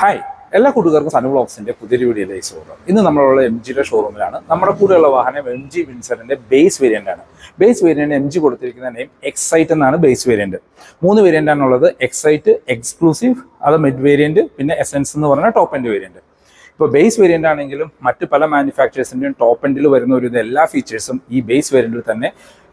Hi എല്ലാ കൂട്ടുകാർക്കും സനു ബ്ലോക്സിന്റെ പുതിയ വീഡിയോയിലേക്ക് സ്വാഗതം. ഇന്ന് നമ്മളുള്ള എം ജിയുടെ ഷോറൂമിലാണ് നമ്മുടെ കൂടെയുള്ള വാഹനം എം ജി വിൻസറിന്റെ ബേസ് വേരിയന്റ് ആണ്. ബേസ് വേരിയന്റ് എം ജി കൊടുത്തിരിക്കുന്ന നെയിം എക്സൈറ്റ് എന്നാണ് ബേസ് വേരിയന്റ് മൂന്ന് വേരിയന്റ് ആണുള്ളത്. എക്സൈറ്റ് എക്സ്ക്ലൂസീവ് അത് മിഡ് വേരിയന്റ് പിന്നെ എസെൻസ് എന്ന് പറഞ്ഞ ടോപ്പ് എൻഡ് വേരിയന്റ് ഇപ്പോൾ ബേസ് വേരിയന്റ് ആണെങ്കിലും മറ്റ് പല മാനുഫാക്ചേഴ്സിന്റെയും ടോപ്പ് എൻഡിൽ വരുന്ന ഒരു എല്ലാ ഫീച്ചേഴ്സും ഈ ബേസ് വേരിയന്റിൽ തന്നെ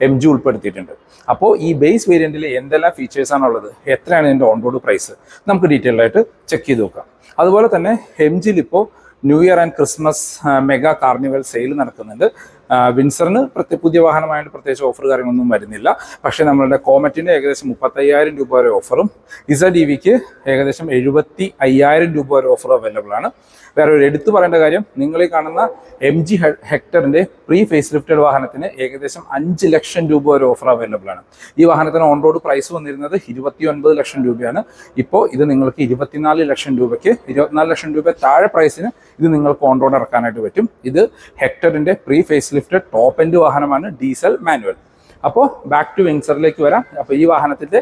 എം ജി ഉൾപ്പെടുത്തിയിട്ടുണ്ട്. അപ്പോൾ ഈ ബേസ് വേരിയന്റിൽ എന്തെല്ലാം ഫീച്ചേഴ്സാണുള്ളത് എത്രയാണ് ഇതിന്റെ ഓൺബോർഡ് പ്രൈസ് നമുക്ക് ഡീറ്റെയിൽ ആയിട്ട് ചെക്ക് ചെയ്ത് നോക്കാം. അതുപോലെ തന്നെ എം ജിയിൽ ഇപ്പോൾ new year and Christmas mega carnival sale നടക്കുന്നുണ്ട്. വിൻസറിന് പ്രത്യേക പുതിയ വാഹനമായിട്ട് പ്രത്യേകിച്ച് ഓഫർ കാര്യങ്ങളൊന്നും വരുന്നില്ല. പക്ഷേ നമ്മളുടെ കോമറ്റിന് ഏകദേശം മുപ്പത്തയ്യായിരം രൂപ വരെ ഓഫറും ഇസഡ് ഇ വിക്ക് ഏകദേശം എഴുപത്തി അയ്യായിരം രൂപ വരെ ഓഫർ അവൈലബിൾ ആണ്. വേറെ ഒരു എടുത്തു പറയേണ്ട കാര്യം നിങ്ങൾ ഈ കാണുന്ന എം ജി ഹെക്ടറിന്റെ പ്രീ ഫേസ് ലിഫ്റ്റഡ് വാഹനത്തിന് ഏകദേശം അഞ്ച് ലക്ഷം രൂപ വരെ ഓഫർ അവൈലബിൾ ആണ്. ഈ വാഹനത്തിന് ഓൺ റോഡ് പ്രൈസ് വന്നിരുന്നത് ഇരുപത്തി ഒൻപത് ലക്ഷം രൂപയാണ്. ഇപ്പോൾ ഇത് നിങ്ങൾക്ക് ഇരുപത്തിനാല് ലക്ഷം രൂപയ്ക്ക് ഇരുപത്തിനാല് ലക്ഷം രൂപ താഴെ പ്രൈസിന് ഇത് നിങ്ങൾക്ക് ഓൺ റോഡ് ഇറക്കാനായിട്ട് പറ്റും. ഇത് ഹെക്ടറിന്റെ pre facelifted top end വാഹനമാണ് ഡീസൽ മാനുവൽ. അപ്പോൾ ബാക്ക് ടു വിൻസറിലേക്ക് വരാം. അപ്പോൾ ഈ വാഹനത്തിന്റെ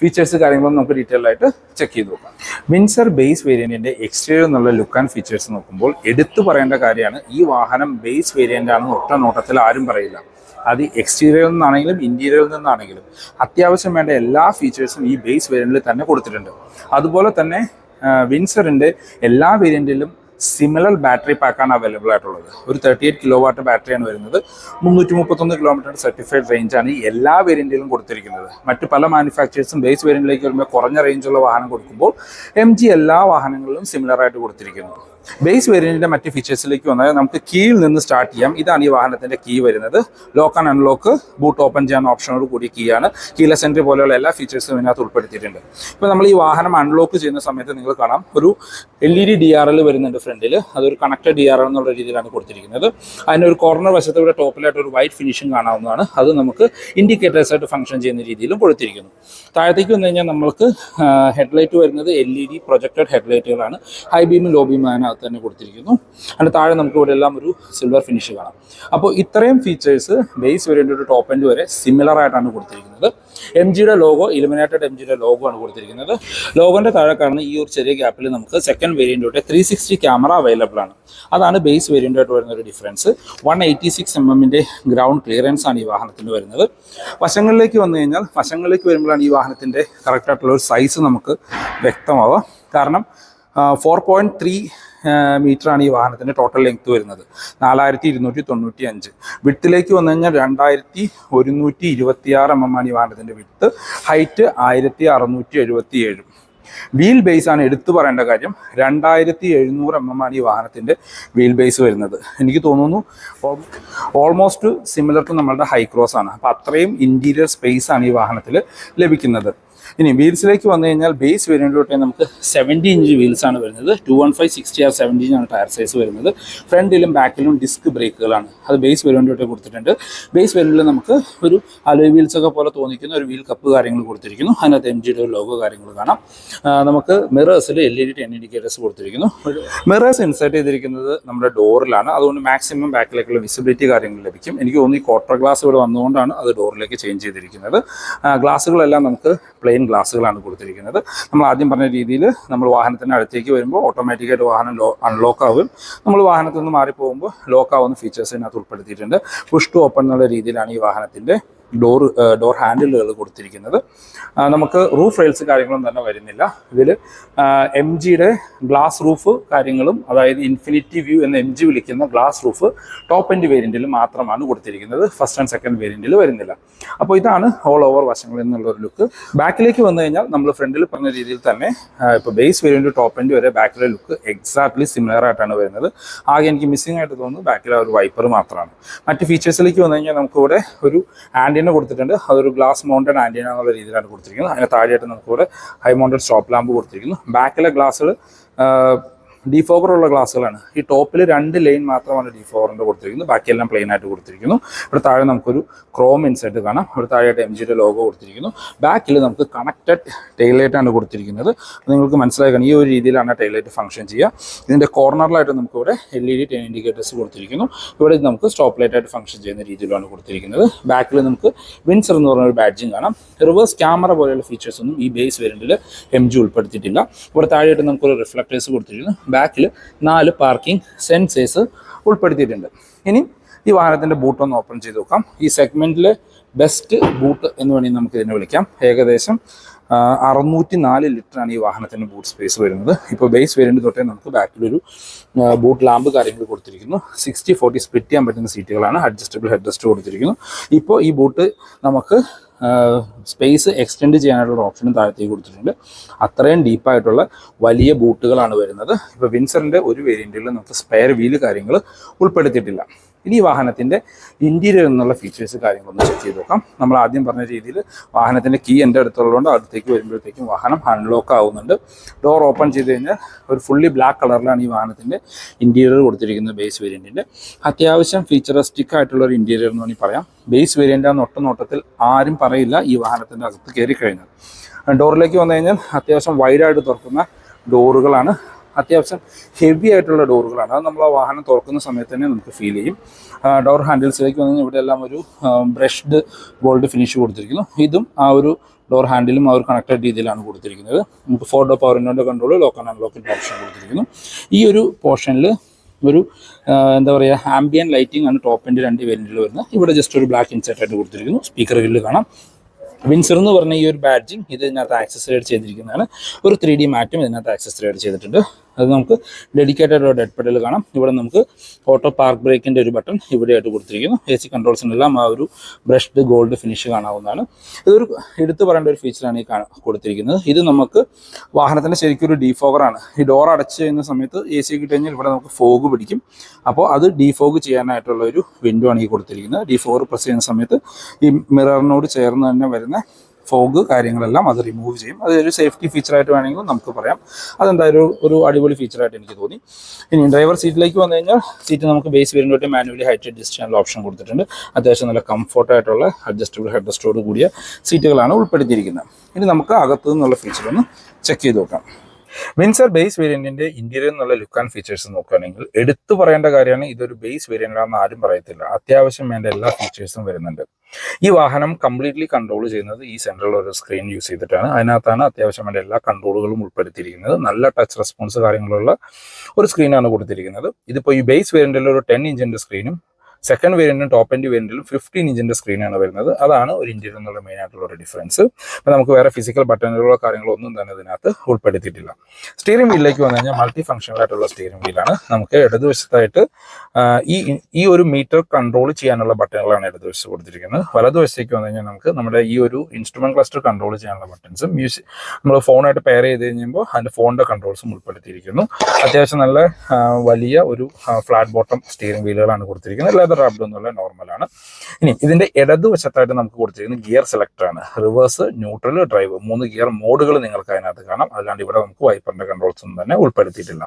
ഫീച്ചേഴ്സ് കാര്യങ്ങളും നമുക്ക് ഡീറ്റെയിൽ ആയിട്ട് ചെക്ക് ചെയ്ത് നോക്കാം. വിൻസർ ബേസ് വേരിയന്റിന്റെ എക്സ്റ്റീരിയർ എന്നുള്ള ലുക്ക് ആൻഡ് ഫീച്ചേഴ്സ് നോക്കുമ്പോൾ എടുത്തു പറയേണ്ട കാര്യമാണ് ഈ വാഹനം ബേസ് വേരിയന്റ് ആണെന്ന് ഒറ്റ നോട്ടത്തിൽ ആരും പറയില്ല. അത് എക്സ്റ്റീരിയറിൽ നിന്നാണെങ്കിലും ഇന്റീരിയറിൽ നിന്നാണെങ്കിലും അത്യാവശ്യം വേണ്ട എല്ലാ ഫീച്ചേഴ്സും ഈ ബേസ് വേരിയന്റിൽ തന്നെ കൊടുത്തിട്ടുണ്ട്. അതുപോലെ തന്നെ വിൻസറിന്റെ എല്ലാ വേരിയന്റിലും സിമിലർ ബാറ്ററി പാക്കാണ് അവൈലബിൾ ആയിട്ടുള്ളത്. ഒരു തേർട്ടി എയ്റ്റ് കിലോ വാട്ട് ബാറ്ററിയാണ് വരുന്നത് മുന്നൂറ്റി മുപ്പത്തൊന്ന് കിലോമീറ്റർ സർട്ടിഫൈഡ് റേഞ്ചാണ് എല്ലാ വേരിയന്റിലും കൊടുത്തിരിക്കുന്നത്. മറ്റ് പല മാനുഫാക്ചേഴ്സും ബേസ് വേരിയന്റിലേക്ക് വരുമ്പോൾ കുറഞ്ഞ റേഞ്ചുള്ള വാഹനം കൊടുക്കുമ്പോൾ എം എല്ലാ വാഹനങ്ങളിലും സിമിലർ ആയിട്ട് കൊടുത്തിരിക്കുന്നു. ബേസ് വേരിയന്റിന്റെ മറ്റ് ഫീച്ചേഴ്സിലേക്ക് വന്നാൽ നമുക്ക് കീയിൽ നിന്ന് സ്റ്റാർട്ട് ചെയ്യാം. ഇതാണ് ഈ വാഹനത്തിന്റെ കീ വരുന്നത്. Lock and unlock boot open ചെയ്യാൻ ഓപ്ഷനോട് കൂടി കീ ആണ്. കീലെസ് എൻട്രി പോലെയുള്ള എല്ലാ ഫീച്ചേഴ്സും ഇതിനകത്ത് ഉൾപ്പെടുത്തിയിട്ടുണ്ട്. ഇപ്പോൾ നമ്മൾ ഈ വാഹനം അൺലോക്ക് ചെയ്യുന്ന സമയത്ത് നിങ്ങൾ കാണാം ഒരു L E D D R L വരുന്നുണ്ട് ഫ്രണ്ടിൽ അതൊരു കണക്റ്റഡ് ഡി ആർ എൽ എന്നുള്ള രീതിയിലാണ് കൊടുത്തിരിക്കുന്നത്. അതിന്റെ ഒരു കോർണർ വശത്ത് ഇവിടെ ടോപ്പിലായിട്ട് ഒരു വൈറ്റ് ഫിനിഷിംഗ് കാണാവുന്നതാണ്. അത് നമുക്ക് ഇൻഡിക്കേറ്റേഴ്സ് ആയിട്ട് ഫംഗ്ഷൻ ചെയ്യുന്ന രീതിയിലും കൊടുത്തിരിക്കുന്നു. താഴത്തേക്ക് വന്നു കഴിഞ്ഞാൽ നമ്മൾക്ക് ഹെഡ്ലൈറ്റ് വരുന്നത് എൽ ഇ ഡി പ്രൊജക്റ്റഡ് ഹെഡ്ലൈറ്റുകളാണ് ഹൈ ബീമും ലോ ബീമും അതിനകത്ത് തന്നെ കൊടുത്തിരിക്കുന്നു. അതിന് താഴെ നമുക്ക് ഇവിടെ എല്ലാം ഒരു സിൽവർ ഫിനിഷ് കാണാം. അപ്പോൾ ഇത്രയും ഫീച്ചേഴ്സ് ബേസ് വേരിയന്റ് ഒരു ടോപ്പ് എൻഡ് വരെ സിമിലർ ആയിട്ടാണ് കൊടുത്തിരിക്കുന്നത്. എം ജിയുടെ ലോഗോ ഇലുമിനേറ്റഡ് എം ജിയുടെ ലോഗോ ആണ് കൊടുത്തിരിക്കുന്നത്. ലോഗോന്റെ താഴെ കാണുന്ന ഈ ഒരു ചെറിയ ഗ്യാപ്പിൽ നമുക്ക് second variant three sixty camera available ആണ്. അതാണ് ബേസ് വേരിയന്റ് ആയിട്ട് വരുന്ന ഒരു difference one eighty six M എമ്മിന്റെ ഗ്രൗണ്ട് ക്ലിയറൻസ് ആണ് ഈ വാഹനത്തിന് വരുന്നത്. വശങ്ങളിലേക്ക് വന്നു കഴിഞ്ഞാൽ വശങ്ങളിലേക്ക് വരുമ്പോഴാണ് ഈ വാഹനത്തിന്റെ കറക്റ്റായിട്ടുള്ള ഒരു സൈസ് നമുക്ക് വ്യക്തമാവുക. കാരണം ഫോർ പോയിന്റ് ത്രീ മീറ്ററാണ് ഈ വാഹനത്തിന്റെ ടോട്ടൽ ലെങ്ത് വരുന്നത്. നാലായിരത്തി ഇരുന്നൂറ്റി തൊണ്ണൂറ്റി അഞ്ച് വിട്ടിലേക്ക് വന്നു കഴിഞ്ഞാൽ രണ്ടായിരത്തി ഒരുന്നൂറ്റി ഇരുപത്തിയാറ് എം എം ആണ് ഈ വാഹനത്തിന്റെ വിട്ട് ഹൈറ്റ് ആയിരത്തി അറുന്നൂറ്റി എഴുപത്തി ഏഴും വീൽ ബേസ് ആണ് എടുത്തു പറയേണ്ട കാര്യം. രണ്ടായിരത്തി എഴുന്നൂറ് എം എം ആണ് ഈ വാഹനത്തിന്റെ വീൽ ബേസ് വരുന്നത്. എനിക്ക് തോന്നുന്നു ഓൾമോസ്റ്റ് സിമിലർ ടു നമ്മളുടെ ഹൈക്രോസ് ആണ്. അപ്പോൾ അത്രയും ഇന്റീരിയർ സ്പേസ് ആണ് ഈ വാഹനത്തിൽ ലഭിക്കുന്നത്. ഇനി വീൽസിലേക്ക് വന്നു കഴിഞ്ഞാൽ ബേസ് വേരിയന്റിലോട്ട് നമുക്ക് സെവന്റി ഇഞ്ച് വീൽസാണ് വരുന്നത്. Two one five sixty R seventy ആണ് ടയർ സൈസ് വരുന്നത്. ഫ്രണ്ടിലും ബാക്കിലും ഡിസ്ക് ബ്രേക്കുകളാണ് അത് ബേസ് വേരിയന്റിലോട്ട് കൊടുത്തിട്ടുണ്ട്. ബേസ് വേരിയന്റിൽ നമുക്ക് ഒരു അലോയ് വീൽസ് ഒക്കെ പോലെ തോന്നിക്കുന്ന ഒരു വീൽ കപ്പ് കാര്യങ്ങൾ കൊടുത്തിരിക്കുന്നു. അതിനകത്ത് എം ജിയുടെ ഒരു ലോഗോ കാര്യങ്ങൾ കാണാം. നമുക്ക് മിറേഴ്സിൽ L E D turn indicators കൊടുത്തിരിക്കുന്നു. മിറേഴ്സ് ഇൻസേർട്ട് ചെയ്തിരിക്കുന്നത് നമ്മുടെ ഡോറിലാണ് അതുകൊണ്ട് മാക്സിമം ബാക്കിലേക്കുള്ള വിസിബിലിറ്റി കാര്യങ്ങൾ ലഭിക്കും. എനിക്ക് തോന്നുന്നു ഈ ക്വാർട്ടർ ഗ്ലാസ് ഇവിടെ വന്നുകൊണ്ടാണ് അത് ഡോറിലേക്ക് ചേഞ്ച് ചെയ്തിരിക്കുന്നത്. ഗ്ലാസ്സുകളെല്ലാം നമുക്ക് പ്ലെയിൻ ഗ്ലാസ്സുകളാണ് കൊടുത്തിരിക്കുന്നത്. നമ്മൾ ആദ്യം പറഞ്ഞ രീതിയിൽ നമ്മൾ വാഹനത്തിന്റെ അടുത്തേക്ക് വരുമ്പോൾ ഓട്ടോമാറ്റിക്കായിട്ട് വാഹനം ലോ അൺലോക്ക് ആവും. നമ്മൾ വാഹനത്തിൽ നിന്ന് മാറിപ്പോകുമ്പോൾ ലോക്ക് ആവുന്ന ഫീച്ചേഴ്സ് ഇതിനകത്ത് ഉൾപ്പെടുത്തിയിട്ടുണ്ട്. പുഷ് ടു ഓപ്പൺ എന്നുള്ള രീതിയിലാണ് ഈ വാഹനത്തിന്റെ ഡോർ ഡോർ ഹാൻഡിലുകൾ കൊടുത്തിരിക്കുന്നത്. നമുക്ക് റൂഫ് റെയിൽസ് കാര്യങ്ങളും തന്നെ വരുന്നില്ല. ഇതിൽ എം ജിയുടെ ഗ്ലാസ് റൂഫ് കാര്യങ്ങളും അതായത് ഇൻഫിനിറ്റി വ്യൂ എന്ന് എം ജി വിളിക്കുന്ന ഗ്ലാസ് റൂഫ് ടോപ്പ് എൻഡ് വേരിയന്റിൽ മാത്രമാണ് കൊടുത്തിരിക്കുന്നത്. ഫസ്റ്റ് ആൻഡ് സെക്കൻഡ് വേരിയന്റിൽ വരുന്നില്ല. അപ്പോൾ ഇതാണ് ഓൾ ഓവർ വശങ്ങളിൽ നിന്നുള്ള ഒരു ലുക്ക് ബാക്കിലേക്ക് വന്നു കഴിഞ്ഞാൽ നമ്മൾ ഫ്രണ്ടിൽ പറഞ്ഞ രീതിയിൽ തന്നെ ഇപ്പോൾ ബേസ് വേരിയന്റ് ടോപ്പ് എൻഡ് വരെ ബാക്കിലെ ലുക്ക് എക്സാക്ട്ലി സിമിലർ ആയിട്ടാണ് വരുന്നത്. ആകെ എനിക്ക് മിസ്സിംഗ് ആയിട്ട് തോന്നുന്നു ബാക്കിലെ ഒരു വൈപ്പർ മാത്രമാണ്. മറ്റ് ഫീച്ചേഴ്സിലേക്ക് വന്നു കഴിഞ്ഞാൽ നമുക്കിവിടെ ഒരു ആന്റീന കൊടുത്തിട്ടുണ്ട്. അതൊരു ഗ്ലാസ് മൗണ്ടൻ ആന്റീന എന്നുള്ള രീതിയിലാണ് കൊടുത്തിരിക്കുന്നത്. അതിന് താഴെയായിട്ട് നമുക്കിവിടെ ഹൈ മൗണ്ടഡ് സ്റ്റോപ്പ് ലാമ്പ് കൊടുത്തിരിക്കുന്നു. ബാക്കിലെ ഗ്ലാസ്സുകൾ ഡിഫോഗർ ഉള്ള ഗ്ലാസ്സുകളാണ്. ഈ ടോപ്പിൽ രണ്ട് ലൈൻ മാത്രമാണ് ഡിഫോഗറിന്റെ കൊടുത്തിരിക്കുന്നത്. ബാക്കിയെല്ലാം പ്ലെയിൻ ആയിട്ട് കൊടുത്തിരിക്കുന്നു. ഇവിടെ താഴെ നമുക്കൊരു ക്രോം ഇൻസൈറ്റ് കാണാം. ഇവിടെ താഴെയായിട്ട് എം ജിയുടെ ലോഗോ കൊടുത്തിരിക്കുന്നു. ബാക്കിൽ നമുക്ക് കണക്റ്റഡ് ടൈലൈറ്റ് ആണ് കൊടുത്തിരിക്കുന്നത്. നിങ്ങൾക്ക് മനസ്സിലാക്കണം കാണും ഈ ഒരു രീതിയിലാണ് ടൈലൈറ്റ് ഫംഗ്ഷൻ ചെയ്യുക. ഇതിന്റെ കോർണറിലായിട്ട് നമുക്ക് ഇവിടെ L E D turn indicators കൊടുത്തിരിക്കുന്നു. ഇവിടെ നമുക്ക് സ്റ്റോപ്പ് ലൈറ്റ് ആയിട്ട് ഫംഗ്ഷൻ ചെയ്യുന്ന രീതിയിലാണ് കൊടുത്തിരിക്കുന്നത്. ബാക്കിൽ നമുക്ക് വിൻസർ എന്ന് പറഞ്ഞ ഒരു ബാഡ്ജിങ് കാണാം. റിവേഴ്സ് ക്യാമറ പോലെയുള്ള ഫീച്ചേഴ്സ് ഒന്നും ഈ ബേസ് വേരിയന്റിൽ എം ജി ഉൾപ്പെടുത്തിയിട്ടില്ല. ഇവിടെ താഴെയായിട്ട് നമുക്കൊരു റിഫ്ലക്ടേഴ്സ് കൊടുത്തിരിക്കുന്നു. ബാക്കിൽ നാല് പാർക്കിംഗ് സെൻസേഴ്സ് ഉൾപ്പെടുത്തിയിട്ടുണ്ട്. ഇനി ഈ വാഹനത്തിന്റെ ബൂട്ട് ഒന്ന് ഓപ്പൺ ചെയ്ത് നോക്കാം. ഈ സെഗ്മെന്റിലെ ബെസ്റ്റ് ബൂട്ട് എന്ന് വേണമെങ്കിൽ നമുക്ക് ഇതിനെ വിളിക്കാം. ഏകദേശം അറുന്നൂറ്റി നാല് ലിറ്ററാണ് ഈ വാഹനത്തിന്റെ ബൂട്ട് സ്പേസ് വരുന്നത്. ഇപ്പോൾ ബേസ് വേരിയന്റ് തൊട്ടേ നമുക്ക് ബാക്കിലൊരു ബൂട്ട് ലാമ്പ് കാര്യങ്ങൾ കൊടുത്തിരിക്കുന്നു. സിക്സ്റ്റി ഫോർട്ടി സ്പ്ലിറ്റ് ചെയ്യാൻ പറ്റുന്ന സീറ്റുകളാണ് അഡ്ജസ്റ്റബിൾ ഹെഡ് റെസ്റ്റ് കൊടുത്തിരിക്കുന്നു ഇപ്പോൾ ഈ ബൂട്ട് നമുക്ക് സ്പേസ് എക്സ്റ്റെൻഡ് ചെയ്യാനായിട്ടുള്ള ഓപ്ഷനും താഴത്തേക്ക് കൊടുത്തിട്ടുണ്ട്. അത്രയും ഡീപ്പായിട്ടുള്ള വലിയ ബൂട്ടുകളാണ് വരുന്നത്. ഇപ്പോൾ വിൻസറിന്റെ ഒരു വേരിയന്റിൽ നമുക്ക് സ്പെയർ വീൽ കാര്യങ്ങൾ ഉൾപ്പെടുത്തിയിട്ടില്ല. ഇനി വാഹനത്തിന്റെ ഇന്റീരിയർ എന്നുള്ള ഫീച്ചേഴ്സ് കാര്യങ്ങളൊന്ന് ചെക്ക് ചെയ്ത് നോക്കാം. നമ്മൾ ആദ്യം പറഞ്ഞ രീതിയിൽ വാഹനത്തിന്റെ കീ എന്റെ അടുത്തുള്ളതുകൊണ്ട് അടുത്തേക്ക് വരുമ്പോഴത്തേക്കും വാഹനം അൺലോക്ക് ആവുന്നുണ്ട്. ഡോർ ഓപ്പൺ ചെയ്ത് കഴിഞ്ഞാൽ ഒരു ഫുള്ളി ബ്ലാക്ക് കളറിലാണ് ഈ വാഹനത്തിന്റെ ഇന്റീരിയർ കൊടുത്തിരിക്കുന്നത് ബേസ് വേരിയന്റിന്റെ അത്യാവശ്യം ഫീച്ചറിസ്റ്റിക് ആയിട്ടുള്ള ഒരു ഇന്റീരിയർ എന്ന് വേണമെങ്കിൽ പറയാം. ബേസ് വേരിയന്റ് ആ ഒട്ട നോട്ടത്തിൽ ആരും പറയില്ല ഈ വാഹനത്തിന്റെ അകത്ത് കയറി കഴിഞ്ഞാൽ. ഡോറിലേക്ക് വന്നു കഴിഞ്ഞാൽ അത്യാവശ്യം വൈഡായിട്ട് തുറക്കുന്ന ഡോറുകളാണ് അത്യാവശ്യം ഹെവി ആയിട്ടുള്ള ഡോറുകളാണ്. അത് നമ്മൾ ആ വാഹനം തുറക്കുന്ന സമയത്ത് തന്നെ നമുക്ക് ഫീൽ ചെയ്യും. ഡോർ ഹാൻഡിൽസിലേക്ക് വന്ന് ഇവിടെ എല്ലാം ഒരു ബ്രഷ്ഡ് ഗോൾഡ് ഫിനിഷ് കൊടുത്തിരിക്കുന്നു. ഇതും ആ ഒരു ഡോർ ഹാൻഡിലും ആ ഒരു കണക്റ്റഡ് രീതിയിലാണ് കൊടുത്തിരിക്കുന്നത്. നമുക്ക് ഫോർ ഡോ പവർ ഇൻഡോന്റെ കൺട്രോൾ ലോക്ക് ആൻഡ് അൺലോക്കിന്റെ ഓപ്ഷൻ കൊടുത്തിരിക്കുന്നു. ഈ ഒരു പോർഷനിൽ ഒരു എന്താ പറയുക ആംബിയൻ ലൈറ്റിംഗ് ആണ് ടോപ്പിന്റെ രണ്ട് വേരിയന്റിൽ വരുന്നത്. ഇവിടെ ജസ്റ്റ് ഒരു ബ്ലാക്ക് ഇൻസെറ്റ് ആയിട്ട് കൊടുത്തിരിക്കുന്നു. സ്പീക്കർ ഗ്രില്ല് കാണാം. വിൻസർ എന്ന് പറഞ്ഞ ഈ ഒരു ബാഡ്ജിങ് ഇത് ഇതിനകത്ത് ആക്സസറൈഡ് ചെയ്തിരിക്കുന്നതാണ്. ഒരു ത്രീ ഡി മാറ്റും ഇതിനകത്ത് ആക്സസറൈഡ് ചെയ്തിട്ടുണ്ട്. അത് നമുക്ക് ഡെഡിക്കേറ്റഡ് ഒരു ഡെഡ് പെഡൽ കാണാം. ഇവിടെ നമുക്ക് ഓട്ടോ പാർക്ക് ബ്രേക്കിന്റെ ഒരു ബട്ടൺ ഇവിടെയായിട്ട് കൊടുത്തിരിക്കുന്നു. എ സി കൺട്രോൾസിനെല്ലാം ആ ഒരു ബ്രഷ്ഡ് ഗോൾഡ് ഫിനിഷ് കാണാവുന്നതാണ്. ഇതൊരു എടുത്തു പറയേണ്ട ഒരു ഫീച്ചറാണ് ഈ കൊടുത്തിരിക്കുന്നത്. ഇത് നമുക്ക് വാഹനത്തിന്റെ ശരിക്കും ഒരു ഡീഫോഗറാണ് ഈ ഡോർ അടച്ച് ചെയ്യുന്ന സമയത്ത് എ സി കിട്ടി കഴിഞ്ഞാൽ ഇവിടെ നമുക്ക് ഫോഗ് പിടിക്കും. അപ്പോൾ അത് ഡീഫോഗ് ചെയ്യാനായിട്ടുള്ള ഒരു വിൻഡോ ആണ് ഈ കൊടുത്തിരിക്കുന്നത്. ഡീഫോഗർ പ്രസ് ചെയ്യുന്ന സമയത്ത് ഈ മിററിനോട് ചേർന്ന് തന്നെ വരുന്ന ഫോഗ് കാര്യങ്ങളെല്ലാം അത് റിമൂവ് ചെയ്യും. അതൊരു സേഫ്റ്റി ഫീച്ചറായിട്ട് വേണമെങ്കിൽ നമുക്ക് പറയാം. അതെന്തായാലും ഒരു അടിപൊളി ഫീച്ചറായിട്ട് എനിക്ക് തോന്നി. ഇനി ഡ്രൈവർ സീറ്റിലേക്ക് വന്നു കഴിഞ്ഞാൽ സീറ്റ് നമുക്ക് ബേസ് വരുന്നോട്ട് മാനുവലി ഹൈറ്റ് അഡ്ജസ്റ്റ് ചെയ്യാനുള്ള ഓപ്ഷൻ കൊടുത്തിട്ടുണ്ട്. അത്യാവശ്യം നല്ല കംഫർട്ടായിട്ടുള്ള അഡ്ജസ്റ്റബിൾ ഹെഡ് റെസ്റ്റോട് കൂടിയ സീറ്റുകളാണ് ഉൾപ്പെടുത്തിയിരിക്കുന്നത്. ഇനി നമുക്ക് അകത്തു നിന്നുള്ള ഫീച്ചർ ഒന്ന് ചെക്ക് ചെയ്ത് നോക്കാം. വിൻസർ ബേസ് വേരിയന്റിന്റെ ഇന്റീരിയർ എന്നുള്ള ലുക്ക് ആൻഡ് ഫീച്ചേഴ്സ് നോക്കുകയാണെങ്കിൽ എടുത്തു പറയേണ്ട കാര്യമാണ് ഇതൊരു ബേസ് വേരിയന്റ് ആണെന്ന് ആരും പറയത്തില്ല. അത്യാവശ്യം വേണ്ട എല്ലാ ഫീച്ചേഴ്സും വരുന്നുണ്ട്. ഈ വാഹനം കംപ്ലീറ്റ്ലി കൺട്രോൾ ചെയ്യുന്നത് ഈ സെൻട്രൽ ഒരു സ്ക്രീൻ യൂസ് ചെയ്തിട്ടാണ്. അതിനകത്താണ് അത്യാവശ്യം വേണ്ട എല്ലാ കൺട്രോളുകളും ഉൾപ്പെടുത്തിയിരിക്കുന്നത്. നല്ല ടച്ച് റെസ്പോൺസ് കാര്യങ്ങളുള്ള ഒരു സ്ക്രീനാണ് കൊടുത്തിരിക്കുന്നത്. ഇതിപ്പോൾ ഈ ബേസ് വേരിയന്റിൽ ഒരു ടെൻ ഇഞ്ചിന്റെ സ്ക്രീനും സെക്കൻഡ് വേരിയന്റും ടോപ്പ് എൻഡ് വേരിയന്റിലും ഫിഫ്റ്റീൻ ഇഞ്ചിന്റെ സ്ക്രീനാണ് വരുന്നത്. അതാണ് ഒരു ഇന്ത്യയിൽ എന്നുള്ള മെയിൻ ആയിട്ടുള്ള ഒരു ഡിഫറൻസ് അപ്പോൾ നമുക്ക് വേറെ ഫിസിക്കൽ ബട്ടണുകളോ കാര്യങ്ങളോ ഒന്നും തന്നെ ഇതിനകത്ത് ഉൾപ്പെടുത്തിയിട്ടില്ല. സ്റ്റിയറിംഗ് വീലിലേക്ക് വന്നു കഴിഞ്ഞാൽ മൾട്ടി ഫംഗ്ഷണൽ ആയിട്ടുള്ള സ്റ്റിയറിംഗ് വീലാണ് നമുക്ക് ഇടതുവശത്തായിട്ട് ഈ ഈ ഒരു മീറ്റർ കൺട്രോൾ ചെയ്യാനുള്ള ബട്ടണുകളാണ് ഇടതുവശത്ത് കൊടുത്തിരിക്കുന്നത്. വലതുവശത്തേക്ക് വന്നു കഴിഞ്ഞാൽ നമുക്ക് നമ്മുടെ ഈ ഒരു ഇൻസ്ട്രുമെന്റ് ക്ലസ്റ്റർ കൺട്രോൾ ചെയ്യാനുള്ള ബട്ടൺസും മ്യൂസിക് നമ്മൾ ഫോണായിട്ട് പെയർ ചെയ്ത് കഴിയുമ്പോൾ അതിന്റെ ഫോണിന്റെ കൺട്രോൾസും ഉൾപ്പെടുത്തിയിരിക്കുന്നു. അത്യാവശ്യം നല്ല വലിയ ഒരു ഫ്ലാറ്റ് ബോട്ടം സ്റ്റിയറിംഗ് വീലുകളാണ് കൊടുത്തിരിക്കുന്നത്. ലെതർ റാബ്ഡ് എന്നുള്ള നോർമലാണ് ഇനി ഇതിന്റെ ഇടതുവശത്തായിട്ട് നമുക്ക് കൊടുത്തിരിക്കുന്നത് ഗിയർ സെലക്ടർ ആണ്. റിവേഴ്സ് ന്യൂട്രൽ ഡ്രൈവ് മൂന്ന് ഗിയർ മോഡുകൾ നിങ്ങൾക്ക് അതിനകത്ത് കാണാം. അല്ലാണ്ട് ഇവിടെ നമുക്ക് വൈപ്പറിന്റെ കൺട്രോൾസ് ഒന്നും തന്നെ ഉൾപ്പെടുത്തിയിട്ടില്ല.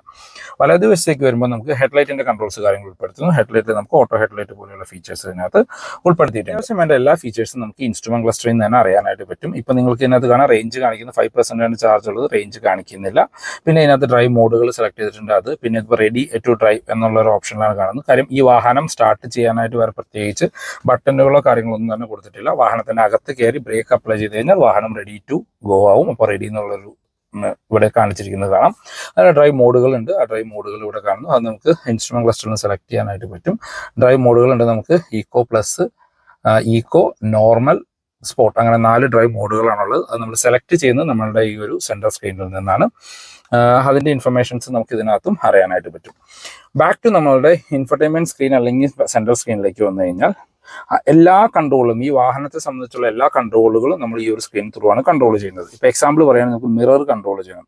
വലതുവശത്തേക്ക് വരുമ്പോൾ നമുക്ക് ഹെഡ്ലൈറ്റിന്റെ കൺട്രോൾസ് കാര്യങ്ങൾ ഉൾപ്പെടുത്തുന്നു. ഹെഡ്ലൈറ്റിൽ നമുക്ക് ഓട്ടോ ഹെഡ്ലൈറ്റ് പോലെയുള്ള ഫീച്ചേഴ്സ് ഇതിനകത്ത് ഉൾപ്പെടുത്തിയിട്ടുണ്ട്. അത്യാവശ്യം വേണ്ട എല്ലാ ഫീച്ചേഴ്സും നമുക്ക് ഇൻസ്ട്രുമെന്റ് ക്ലസ്റ്ററിൽ നിന്ന് തന്നെ അറിയാനായിട്ട് പറ്റും. ഇപ്പൊ നിങ്ങൾക്ക് ഇതിനകത്ത് കാണാൻ റേഞ്ച് കാണിക്കുന്ന. ഫൈവ് ആണ് ചാർജ് ഉള്ളത്. റേഞ്ച് കാണിക്കുന്നില്ല. പിന്നെ ഇതിനകത്ത് ഡ്രൈവ് മോഡുകൾ സെലക്ട് ചെയ്തിട്ടുണ്ട് അത്. പിന്നെ ഇപ്പോൾ റെഡി ടു ഡ്രൈവ് എന്നുള്ള ഒരു ഓപ്ഷനിലാണ് കാണുന്നത്. കാര്യം ഈ വാഹനം സ്റ്റാർട്ട് ചെയ്യാനായിട്ട് വേറെ പ്രത്യേകിച്ച് ബട്ടണുകളോ കാര്യങ്ങളൊന്നും തന്നെ കൊടുത്തിട്ടില്ല. വാഹനത്തിന്റെ അകത്ത് കയറി ബ്രേക്ക് അപ്ലൈ ചെയ്ത് കഴിഞ്ഞാൽ വാഹനം റെഡി ടു ഗോ ആവും. അപ്പോൾ റെഡി എന്നുള്ളൊരു ഇവിടെ കാണിച്ചിരിക്കുന്നത് കാണാം. അതിന് ഡ്രൈവ് മോഡുകൾ ഉണ്ട് ആ ഡ്രൈവ് മോഡുകൾ ഇവിടെ കാണുന്നു. അത് നമുക്ക് ഇൻസ്ട്രുമെന്റ് ക്ലസ്റ്ററിൽ സെലക്ട് ചെയ്യാനായിട്ട് പറ്റും. ഡ്രൈവ് മോഡുകൾ ഉണ്ട് നമുക്ക് eco plus eco normal sport അങ്ങനെ നാല് ഡ്രൈവ് മോഡുകളാണുള്ളത്. അത് നമ്മൾ സെലക്ട് ചെയ്യുന്നത് നമ്മളുടെ ഈ ഒരു സെന്റർ സ്ക്രീനിൽ നിന്നാണ്. അതിന്റെ ഇൻഫർമേഷൻസ് നമുക്ക് ഇതിനകത്തും അറിയാനായിട്ട് പറ്റും. ബാക്ക് ടു നമ്മളുടെ ഇൻഫർടൈൻമെന്റ് സ്ക്രീൻ അല്ലെങ്കിൽ സെൻട്രൽ സ്ക്രീനിലേക്ക് വന്നു കഴിഞ്ഞാൽ എല്ലാ കൺട്രോളും ഈ വാഹനത്തെ സംബന്ധിച്ചുള്ള എല്ലാ കൺട്രോളുകളും നമ്മൾ ഈ ഒരു സ്ക്രീൻ ത്രൂ ആണ് കൺട്രോൾ ചെയ്യുന്നത്. ഇപ്പോൾ എക്സാമ്പിൾ പറയുകയാണെങ്കിൽ നമുക്ക് മിറർ കൺട്രോൾ ചെയ്യണം.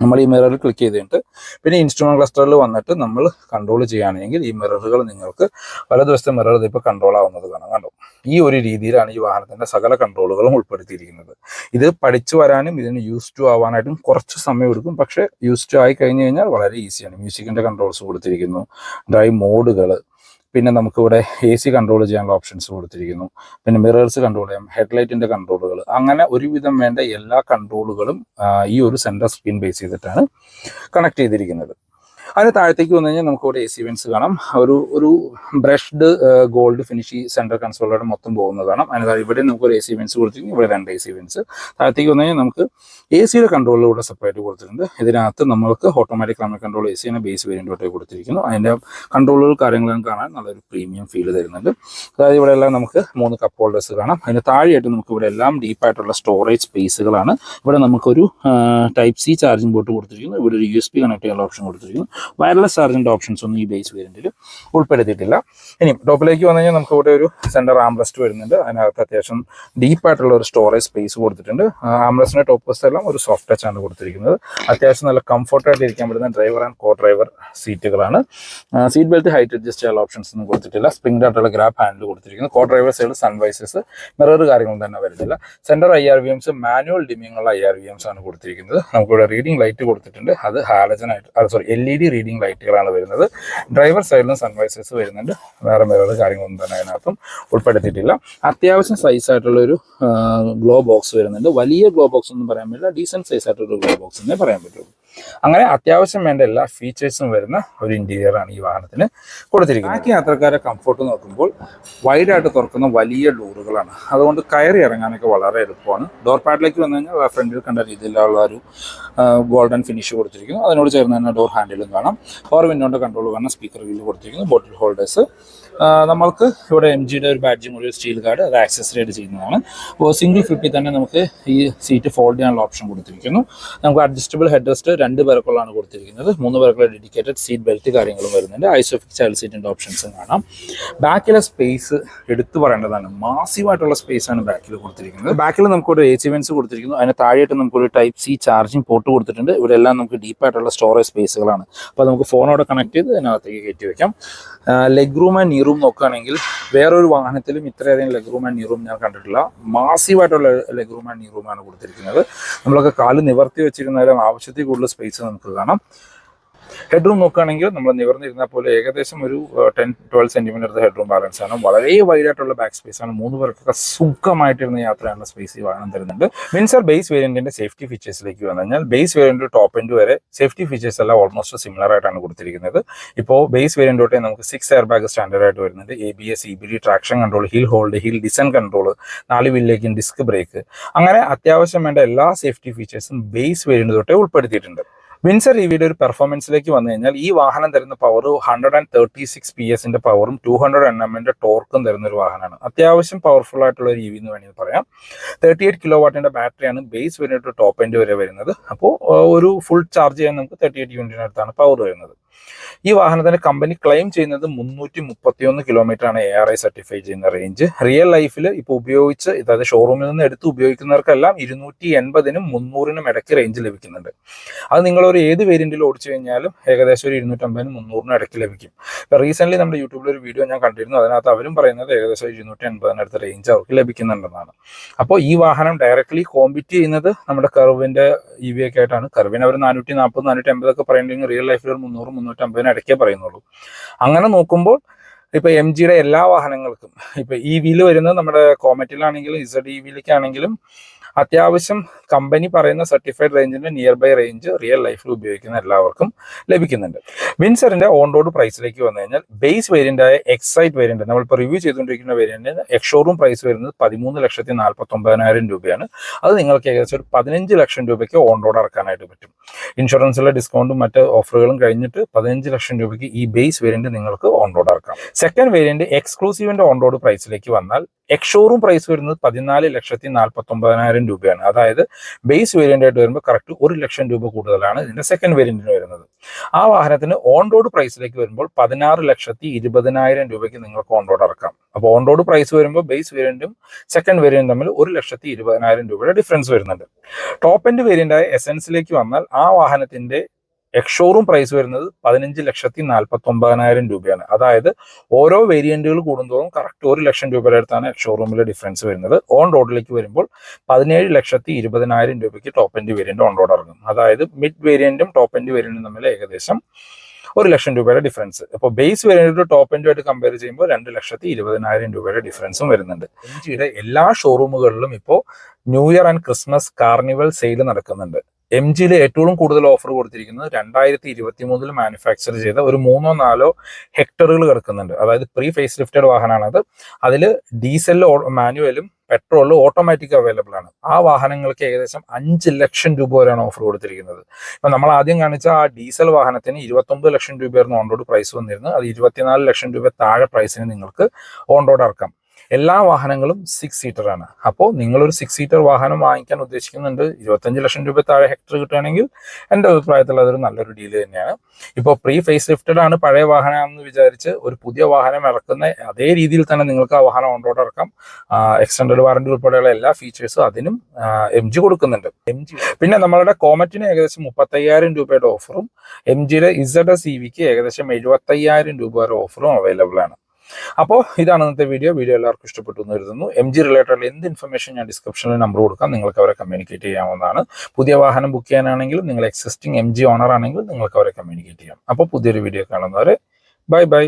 നമ്മൾ ഈ മിററിൽ ക്ലിക്ക് ചെയ്തിട്ട് പിന്നെ ഇൻസ്ട്രുമെന്റ് ക്ലസ്റ്ററിൽ വന്നിട്ട് നമ്മൾ കൺട്രോൾ ചെയ്യുകയാണെങ്കിൽ ഈ മിററുകൾ നിങ്ങൾക്ക് വലതുവശത്തെ മിറർ ഇപ്പോൾ കൺട്രോൾ ആവുന്നത് കാണാം. കണ്ടോ? ഈ ഒരു രീതിയിലാണ് ഈ വാഹനത്തിന്റെ സകല കൺട്രോളുകളും ഉൾപ്പെടുത്തിയിരിക്കുന്നത്. ഇത് പഠിച്ചു വരാനും ഇതിന് യൂസ് ടു ആവാനായിട്ടും കുറച്ച് സമയം എടുക്കും. പക്ഷേ യൂസ് ടു ആയി കഴിഞ്ഞു കഴിഞ്ഞാൽ വളരെ ഈസിയാണ് മ്യൂസിക്കിന്റെ കൺട്രോൾസ് കൊടുത്തിരിക്കുന്നു. ഡ്രൈവ് മോഡുകൾ പിന്നെ നമുക്കിവിടെ എ സി കൺട്രോൾ ചെയ്യാനുള്ള ഓപ്ഷൻസ് കൊടുത്തിരിക്കുന്നു. പിന്നെ മിറേഴ്സ് കൺട്രോൾ ചെയ്യാം ഹെഡ്ലൈറ്റിന്റെ കൺട്രോളുകൾ അങ്ങനെ ഒരുവിധം വേണ്ട എല്ലാ കൺട്രോളുകളും ഈ ഒരു സെന്റർ സ്ക്രീൻ ബേസ് ചെയ്തിട്ടാണ് കണക്ട് ചെയ്തിരിക്കുന്നത്. അതിന് താഴത്തേക്ക് വന്നു കഴിഞ്ഞാൽ നമുക്ക് ഇവിടെ എ സി വെൻസ് കാണാം. ഒരു ഒരു ബ്രഷ്ഡ് ഗോൾഡ് ഫിനിഷ് സെൻട്രൽ കൺസോളോടെ മൊത്തം പോകുന്നത് കാണാം അതിന് ഇവിടെ നമുക്ക് ഒരു എ സി വെൻസ് കൊടുത്തിരിക്കുന്നു. ഇവിടെ രണ്ട് എ സി വെൻസ് താഴത്തേക്ക് വന്നു കഴിഞ്ഞാൽ നമുക്ക് എ സിയുടെ കൺട്രോളിലൂടെ സെപ്പറേറ്റ് കൊടുത്തിട്ടുണ്ട്. ഇതിനകത്ത് നമ്മൾക്ക് ഓട്ടോമാറ്റിക് ക്ലൈമറ്റ് കൺട്രോൾ എ സിയാണ് ബേസ് വേരിയന്റോട്ടേ കൊടുത്തിരിക്കുന്നു. അതിന്റെ കൺട്രോളുകൾ കാര്യങ്ങളും കാണാൻ നല്ലൊരു പ്രീമിയം ഫീൽ തരുന്നുണ്ട്. അതായത് ഇവിടെ എല്ലാം നമുക്ക് മൂന്ന് കപ്പ് ഹോൾഡേഴ്സ് കാണാം. അതിന് താഴെയായിട്ട് നമുക്ക് ഇവിടെ എല്ലാം ഡീപ്പായിട്ടുള്ള സ്റ്റോറേജ് സ്പേസുകളാണ് ഇവിടെ നമുക്കൊരു ടൈപ്പ് സി ചാർജിംഗ് പോർട്ട് കൊടുത്തിരിക്കുന്നു. ഇവിടെ ഒരു യു എസ് പി കണക്ട് ചെയ്യാനുള്ള ഓപ്ഷൻ കൊടുത്തിരിക്കുന്നു. വയർലെസ് ചാർജിന്റെ ഓപ്ഷൻസ് ഒന്നും ഈ ബേസ് വേരിയന്റിൽ ഉൾപ്പെടുത്തിയിട്ടില്ല. ഇനി ടോപ്പിലേക്ക് വന്നു കഴിഞ്ഞാൽ നമുക്ക് ഇവിടെ ഒരു സെന്റർ ആംബ്രസ്റ്റ് വരുന്നുണ്ട്. അതിനകത്ത് അത്യാവശ്യം ഡീപ്പായിട്ടുള്ള ഒരു സ്റ്റോറേജ് സ്പേസ് കൊടുത്തിട്ടുണ്ട്. ആംബ്രസ്റ്റിന്റെ ടോപ്പ് വസ്തെല്ലാം ഒരു സോഫ്റ്റ് ടച്ച് ആണ് കൊടുത്തിരിക്കുന്നത്. അത്യാവശ്യം നല്ല കംഫർട്ടായിട്ട് ഇരിക്കാൻ പറ്റുന്ന ഡ്രൈവർ ആൻഡ് കോ ഡ്രൈവർ സീറ്റുകളാണ് സീറ്റ് ബെൽറ്റ് ഹൈറ്റ് അഡ്ജസ്റ്റ് ചെയ്യാനുള്ള ഓപ്ഷൻസ് ഒന്നും കൊടുത്തിട്ടില്ല. സ്പ്രിംഗ് ആയിട്ടുള്ള ഗ്രാബ് ഹാൻഡിൽ കൊടുത്തിരിക്കുന്നു. Co driver side sun visors mirror കാര്യങ്ങളൊന്നും തന്നെ വരുന്നില്ല centre I R V Ms manual ഡിമിങ്ങുള്ള I R V Ms ആണ് കൊടുത്തിരിക്കുന്നത്. നമുക്കിവിടെ റീഡിംഗ് ലൈറ്റ് കൊടുത്തിട്ടുണ്ട്. അത് ഹാലജൻ ആയിട്ട് സോറി എൽ ഇ റീഡിംഗ് ലൈറ്റുകളാണ് വരുന്നത്. ഡ്രൈവർ സൈഡിലും സൺവൈസേഴ്സ് വരുന്നുണ്ട്. വേറെ വേറെ കാര്യങ്ങളൊന്നും തന്നെ അതിനകത്തും ഉൾപ്പെടുത്തിയിട്ടില്ല. അത്യാവശ്യം സൈസ് ആയിട്ടുള്ള ഒരു ഗ്ലോ ബോക്സ് വരുന്നുണ്ട്. വലിയ ഗ്ലോ ബോക്സ് ഒന്നും പറയാൻ പറ്റില്ല. ഡീസന്റ് സൈസ് ആയിട്ടുള്ള ഗ്ലോ ബോക്സ് എന്നേ പറയാൻ പറ്റുള്ളൂ. അങ്ങനെ അത്യാവശ്യം വേണ്ട എല്ലാ ഫീച്ചേഴ്സും വരുന്ന ഒരു ഇന്റീരിയർ ആണ് ഈ വാഹനത്തിന് കൊടുത്തിരിക്കുന്നത്. ബാക്കി യാത്രക്കാരെ കംഫർട്ട് നോക്കുമ്പോൾ വൈഡായിട്ട് തുറക്കുന്ന വലിയ ഡോറുകളാണ് അതുകൊണ്ട് കയറി ഇറങ്ങാനൊക്കെ വളരെ എളുപ്പമാണ്. ഡോർ പാഡിലേക്ക് വന്നു കഴിഞ്ഞാൽ ഫ്രണ്ടിൽ കണ്ട രീതിയിലുള്ള ഒരു ഗോൾഡൻ ഫിനിഷ് കൊടുത്തിരിക്കുന്നു. അതിനോട് ചേർന്ന് തന്നെ ഡോർ ഹാൻഡിലും കാണാം. പവർ വിൻഡോണ്ട് കൺട്രോൾ കാണാം സ്പീക്കർ വീൽ കൊടുത്തിരിക്കുന്നു. ബോട്ടിൽ ഹോൾഡേഴ്സ് നമ്മൾക്ക് ഇവിടെ എം ജിയുടെ ഒരു ബാഡ്ജും ഒരു സ്റ്റീൽ കാർഡ് അത് ആക്സസറി ആയിട്ട് ചെയ്യുന്നതാണ്. അപ്പോൾ സിംഗിൾ ഫ്ലിപ്പിൽ തന്നെ നമുക്ക് ഈ സീറ്റ് ഫോൾഡ് ചെയ്യാനുള്ള ഓപ്ഷൻ കൊടുത്തിരിക്കുന്നു. നമുക്ക് അഡ്ജസ്റ്റബിൾ ഹെഡ് റെസ്റ്റ് രണ്ട് പേർക്കുള്ളതാണ് കൊടുത്തിരിക്കുന്നത്. മൂന്ന് പേർക്കുള്ള ഡെഡിക്കേറ്റഡ് സീറ്റ് ബെൽറ്റ് കാര്യങ്ങളും വരുന്നുണ്ട്. ഐസോഫിക് ചൈൽഡ് സീറ്റിന്റെ ഓപ്ഷൻസും കാണാം. ബാക്കിലെ സ്പേസ് എടുത്തു പറയേണ്ടതാണ്. മാസീവായിട്ടുള്ള സ്പേസാണ് ബാക്കിൽ കൊടുത്തിരിക്കുന്നത്. ബാക്കിൽ നമുക്കൊരു എ സി വെൻസ് കൊടുത്തിരിക്കുന്നു. അതിന് താഴെയായിട്ട് നമുക്കൊരു ടൈപ്പ് സി ചാർജിങ് പോർട്ട് കൊടുത്തിട്ടുണ്ട്. ഇവിടെ എല്ലാം നമുക്ക് ഡീപ്പായിട്ടുള്ള സ്റ്റോറേജ് സ്പേസുകളാണ് അപ്പോൾ നമുക്ക് ഫോണോടെ കണക്ട് ചെയ്ത് അതിനകത്തേക്ക് കയറ്റി വെക്കാം. Leg room and knee room നോക്കുകയാണെങ്കിൽ വേറൊരു വാഹനത്തിലും ഇത്രയധികം leg room and knee room ഞാൻ കണ്ടിട്ടില്ല. മാസീവായിട്ടുള്ള ലെഗ് റൂം ആൻഡ് നീ റൂമാണ് കൊടുത്തിരിക്കുന്നത്. നമ്മളൊക്കെ കാൽ നിവർത്തി വെച്ചിരുന്നാലും ആവശ്യത്തിൽ കൂടുതൽ സ്പേസ് നമുക്ക് കാണാം. ഹെഡ് റൂം നോക്കുകയാണെങ്കിൽ നമ്മൾ നിവർന്നിരുന്ന പോലെ ഏകദേശം ഒരു ten twelve centimetre head room balance ആണ്. വളരെ വൈഡായിട്ടുള്ള ബാക്ക് സ്പേസ് ആണ്. മൂന്ന് പേർക്കൊക്കെ സുഖമായിട്ടിരുന്ന യാത്രയാണ് സ്പേസ് ഈ വാഹനം തരുന്നുണ്ട്. മിൻസർ ബേസ് വേരിയന്റിന്റെ സേഫ്റ്റി ഫീച്ചേഴ്സിലേക്ക് വന്നു കഴിഞ്ഞാൽ ബേസ് വേരിയന്റ് ടോപ്പ് എൻഡ് വരെ സേഫ്റ്റി ഫീച്ചേഴ്സ് എല്ലാം ഓൾമോസ്റ്റ് സിമിലർ ആയിട്ടാണ് കൊടുത്തിരിക്കുന്നത്. ഇപ്പോൾ ബേസ് വേരിയന്റ് തൊട്ടേ നമുക്ക് സിക്സ് എയർ ബാഗ് സ്റ്റാൻഡേർഡ് ആയിട്ട് വരുന്നുണ്ട്. A B S E B D traction control hill hold hill descent control നാല് വീലിലേക്കും ഡിസ്ക് ബ്രേക്ക് അങ്ങനെ അത്യാവശ്യം വേണ്ട എല്ലാ സേഫ്റ്റി ഫീച്ചേഴ്സും ബേസ് വേരിയന്റ് തൊട്ടേ ഉൾപ്പെടുത്തിയിട്ടുണ്ട്. വിൻസർ ഇവിയുടെ ഒരു പെർഫോമൻസിലേക്ക് വന്നു കഴിഞ്ഞാൽ ഈ വാഹനം തരുന്ന power hundred and thirty six P എസിന്റെ പവറും ടു ഹൺഡ്രഡ് എൻ എമ്മിന്റെ ടോർക്കും തരുന്ന ഒരു വാഹനമാണ്. അത്യാവശ്യം പവർഫുൾ ആയിട്ടുള്ള ഒരു ഇ വി എന്ന് വേണമെങ്കിൽ പറയാം. തേർട്ടി എയ്റ്റ് കിലോ വാട്ടിന്റെ ബാറ്ററിയാണ് ബേസ് വരുന്ന ടോപ്പ് എൻഡ് വരെ വരുന്നത്. അപ്പോൾ ഒരു ഫുൾ ചാർജ് ചെയ്യാൻ നമുക്ക് തേർട്ടി എയ്റ്റ് യൂണിറ്റിനടുത്താണ് പവർ വരുന്നത്. ഈ വാഹനത്തിന്റെ കമ്പനി ക്ലെയിം ചെയ്യുന്നത് മുന്നൂറ്റി മുപ്പത്തിയൊന്ന് കിലോമീറ്റർ ആണ് എ ആർ ഐ സർട്ടിഫൈ ചെയ്യുന്ന റേഞ്ച് റിയൽ ലൈഫിൽ ഇപ്പോൾ ഉപയോഗിച്ച് അതായത് ഷോറൂമിൽ നിന്ന് എടുത്ത് ഉപയോഗിക്കുന്നവർക്കെല്ലാം ഇരുന്നൂറ്റി എൺപതിനും മുന്നൂറിനും ഇടയ്ക്ക് റേഞ്ച് ലഭിക്കുന്നുണ്ട്. അത് നിങ്ങൾ ഒരു ഏത് വേരിയന്റിൽ ഓടിച്ചു കഴിഞ്ഞാലും ഏകദേശം ഒരു ഇരുന്നൂറ്റമ്പതിനും മുന്നൂറിനും ഇടയ്ക്ക് ലഭിക്കും. ഇപ്പോൾ റീസെന്റ് നമ്മുടെ യൂട്യൂബിൽ ഒരു വീഡിയോ ഞാൻ കണ്ടിരുന്നു. അതിനകത്ത് അവരും പറയുന്നത് ഏകദേശം ഇരുന്നൂറ്റി എൺപതിനടുത്ത് റേഞ്ച് അവർക്ക് ലഭിക്കുന്നുണ്ടെന്നാണ്. അപ്പോൾ ഈ വാഹനം ഡയറക്ട്ലി കോമ്പീറ്റ് ചെയ്യുന്നത് നമ്മുടെ കർവിന്റെ ഇ വി ഒക്കെ ആയിട്ടാണ്. കർവിന് അവർ നാനൂറ്റി നാൽപ്പത് നാനൂറ്റി അമ്പതൊക്കെ പറയുന്നുണ്ടെങ്കിൽ റിയൽ ലൈഫിൽ ഒരു മുന്നൂറ് മുന്നൂറ്റമ്പതിന് ഇടയ്ക്കേ പറയുന്നുള്ളൂ. അങ്ങനെ നോക്കുമ്പോൾ ഇപ്പൊ എം ജിയുടെ എല്ലാ വാഹനങ്ങൾക്കും ഇപ്പൊ ഇ വിയിൽ വരുന്നത് നമ്മുടെ കോമറ്റിലാണെങ്കിലും ഇസഡ് ഇ വിയിലേക്കാണെങ്കിലും അത്യാവശ്യം കമ്പനി പറയുന്ന സർട്ടിഫൈഡ് റേഞ്ചിന്റെ നിയർ ബൈ റേഞ്ച് റിയൽ ലൈഫിൽ ഉപയോഗിക്കുന്ന എല്ലാവർക്കും ലഭിക്കുന്നുണ്ട്. വിൻസറിന്റെ ഓൺ റോഡ് പ്രൈസിലേക്ക് വന്നു കഴിഞ്ഞാൽ ബേസ് വേരിയന്റായ എക്സൈറ്റ് വേരിയന്റ് നമ്മളിപ്പോൾ റിവ്യൂ ചെയ്തുകൊണ്ടിരിക്കുന്ന വേരിയന്റിന് എക്സോറൂം പ്രൈസ് വരുന്നത് പതിമൂന്ന് ലക്ഷത്തി നാൽപ്പത്തി ഒമ്പതിനായിരം രൂപയാണ്. അത് നിങ്ങൾക്ക് ഏകദേശം ഒരു പതിനഞ്ച് ലക്ഷം രൂപയ്ക്ക് ഓൺ റോഡ് ഇറക്കാനായിട്ട് പറ്റും. ഇൻഷുറൻസിലെ ഡിസ്കൗണ്ടും മറ്റ് ഓഫറുകളും കഴിഞ്ഞിട്ട് പതിനഞ്ച് ലക്ഷം രൂപയ്ക്ക് ഈ ബേസ് വേരിയന്റ് നിങ്ങൾക്ക് ഓൺ റോഡ് ഇറക്കാം. സെക്കൻഡ് വേരിയന്റ് എക്സ്ക്ലൂസീവിന്റെ ഓൺ റോഡ് പ്രൈസിലേക്ക് വന്നാൽ എക്സ്ഷോറൂം പ്രൈസ് വരുന്നത് പതിനാല് ലക്ഷത്തി നാൽപ്പത്തി ഒമ്പതിനായിരം രൂപയാണ്. അതായത് ബേസ് വേരിയന്റ് ആയിട്ട് വരുമ്പോൾ കറക്റ്റ് ഒരു ലക്ഷം രൂപ കൂടുതലാണ് ഇതിന്റെ സെക്കൻഡ് വേരിയന്റിന് വരുന്നത്. ആ വാഹനത്തിന് ഓൺ റോഡ് പ്രൈസിലേക്ക് വരുമ്പോൾ പതിനാറ് ലക്ഷത്തി ഇരുപതിനായിരം രൂപയ്ക്ക് നിങ്ങൾക്ക് ഓൺ റോഡ് ഇറക്കാം അപ്പോൾ ഓൺ റോഡ് പ്രൈസ് വരുമ്പോൾ ബേസ് വേരിയന്റും സെക്കൻഡ് വേരിയന്റും തമ്മിൽ ഒരു ലക്ഷത്തി ഇരുപതിനായിരം രൂപയുടെ ഡിഫറൻസ് വരുന്നുണ്ട്. ടോപ്പ് എൻഡ് വേരിയന്റായ എസെൻസിലേക്ക് വന്നാൽ ആ വാഹനത്തിന്റെ എക്സ്ഷോറൂം പ്രൈസ് വരുന്നത് പതിനഞ്ച് ലക്ഷത്തി നാൽപ്പത്തി ഒമ്പതിനായിരം രൂപയാണ്. അതായത് ഓരോ വേരിയന്റുകൾ കൂടുന്തോറും കറക്റ്റ് ഒരു ലക്ഷം രൂപയുടെ അടുത്താണ് എക്സ്ഷോറൂമിലെ ഡിഫറൻസ് വരുന്നത്. ഓൺ റോഡിലേക്ക് വരുമ്പോൾ പതിനേഴ് ലക്ഷത്തി ഇരുപതിനായിരം രൂപയ്ക്ക് top end variant on road ഇറങ്ങും. അതായത് മിഡ് വേരിയന്റും ടോപ്പ് എൻഡ് വേരിയന്റും തമ്മിൽ ഏകദേശം ഒരു ലക്ഷം രൂപയുടെ ഡിഫറൻസ് അപ്പോൾ ബേസ് വേരിയന്റ് ടോപ്പ് എൻഡുമായിട്ട് കമ്പയർ ചെയ്യുമ്പോൾ രണ്ട് ലക്ഷത്തി ഇരുപതിനായിരം രൂപയുടെ ഡിഫറൻസും വരുന്നുണ്ട്. എം ജിയുടെ എല്ലാ ഷോറൂമുകളിലും ഇപ്പോൾ new year and Christmas carnival sale നടക്കുന്നുണ്ട്. എം ജിയിൽ ഏറ്റവും കൂടുതൽ ഓഫർ കൊടുത്തിരിക്കുന്നത് രണ്ടായിരത്തി ഇരുപത്തി മൂന്നിൽ മാനുഫാക്ചർ ചെയ്ത ഒരു മൂന്നോ നാലോ ഹെക്ടറുകൾ കിടക്കുന്നുണ്ട്. അതായത് പ്രീ ഫേസ് ലിഫ്റ്റഡ് വാഹനമാണത് അതിൽ ഡീസലും മാനുവലും പെട്രോളിലും ഓട്ടോമാറ്റിക് അവൈലബിൾ ആണ്. ആ വാഹനങ്ങൾക്ക് ഏകദേശം അഞ്ച് ലക്ഷം രൂപ വരെയാണ് ഓഫർ കൊടുത്തിരിക്കുന്നത്. ഇപ്പൊ നമ്മൾ ആദ്യം കാണിച്ച ആ ഡീസൽ വാഹനത്തിന് ഇരുപത്തൊമ്പത് ലക്ഷം രൂപയായിരുന്നു ഓൺ റോഡ് പ്രൈസ് വന്നിരുന്നത്. അത് ഇരുപത്തിനാല് ലക്ഷം രൂപ താഴെ പ്രൈസിന് നിങ്ങൾക്ക് ഓൺ റോഡ് ഇറക്കാം. എല്ലാ വാഹനങ്ങളും സിക്സ് സീറ്റർ ആണ്. അപ്പോൾ നിങ്ങളൊരു സിക്സ് സീറ്റർ വാഹനം വാങ്ങിക്കാൻ ഉദ്ദേശിക്കുന്നുണ്ട്. ഇരുപത്തഞ്ച് ലക്ഷം രൂപ താഴെ ഹെക്ടർ കിട്ടുകയാണെങ്കിൽ എന്റെ അഭിപ്രായത്തിൽ അതൊരു നല്ലൊരു ഡീൽ തന്നെയാണ്. ഇപ്പോൾ പ്രീ ഫേസ് ലിഫ്റ്റഡ് ആണ് പഴയ വാഹനമാണെന്ന് വിചാരിച്ച് ഒരു പുതിയ വാഹനം ഇറക്കുന്ന അതേ രീതിയിൽ തന്നെ നിങ്ങൾക്ക് ആ വാഹനം ഓൺ റോഡ് ഇറക്കാം. എക്സ്റ്റൻഡഡ് വാറണ്ടി ഉൾപ്പെടെയുള്ള എല്ലാ ഫീച്ചേഴ്സും അതിനും എം ജി കൊടുക്കുന്നുണ്ട്. എം ജി പിന്നെ നമ്മളുടെ കോമറ്റിന് ഏകദേശം മുപ്പത്തയ്യായിരം രൂപയുടെ ഓഫറും എം ജിയുടെ ഇസഡ് സി വിക്ക് ഏകദേശം എഴുപത്തയ്യായിരം രൂപ വരെ ഓഫറും അവൈലബിൾ ആണ്. അപ്പോൾ ഇതാണ് ഇന്നത്തെ വീഡിയോ വീഡിയോ എല്ലാവർക്കും ഇഷ്ടപ്പെട്ടു എന്ന് കരുതുന്നു. എം ജി റിലേറ്റഡ് എന്ത് ഇൻഫർമേഷൻ ഞാൻ ഡിസ്ക്രിപ്ഷനിൽ നമ്പർ കൊടുക്കാം നിങ്ങൾക്ക് അവരെ കമ്മ്യൂണിക്കേറ്റ് ചെയ്യാവുന്നതാണ്. പുതിയ വാഹനം ബുക്ക് ചെയ്യാനാണെങ്കിലും നിങ്ങൾ എക്സിസ്റ്റിംഗ് എം ജി ഓണർ ആണെങ്കിലും നിങ്ങൾക്ക് അവരെ കമ്മ്യൂണിക്കേറ്റ് ചെയ്യാം. അപ്പോൾ പുതിയൊരു വീഡിയോ കാണുന്നവരെ ബൈ ബൈ